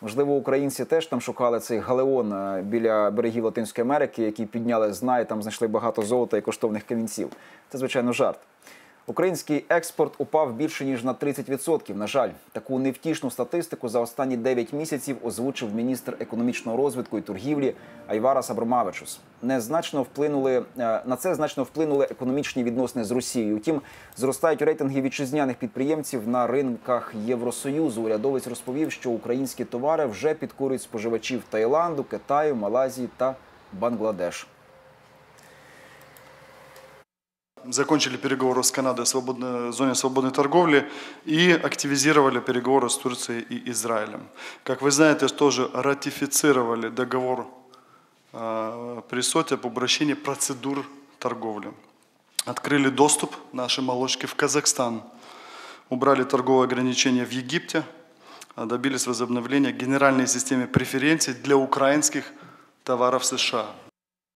Можливо, українці теж там шукали цей галеон е, біля берегів Латинської Америки, які підняли знай, там знайшли багато золота і коштовних камінців. Це звичайно жарт. Український експорт упав більше ніж на 30%. На жаль, таку невтішну статистику за останні 9 місяців озвучив міністр економічного розвитку і торгівлі Айварас Абромавичус. Незначно вплинули е, на це значно вплинули економічні відносини з Росією. Втім, зростають рейтинги вітчизняних підприємців на ринках Євросоюзу. Урядовець розповів, що українські товари вже підкорюють споживачів Таїланду, Китаю, Малайзії та Бангладеш. Закончили переговоры с Канадой свободной- зоне свободной торговли и активизировали переговоры с Турцией и Израилем. Как вы знаете, тоже ратифицировали договор э, при СОТе об обращении процедур торговли. Открыли доступ нашей молочки в Казахстан. Убрали торговые ограничения в Египте. а Добились возобновления генеральной системы преференций для украинских товаров США.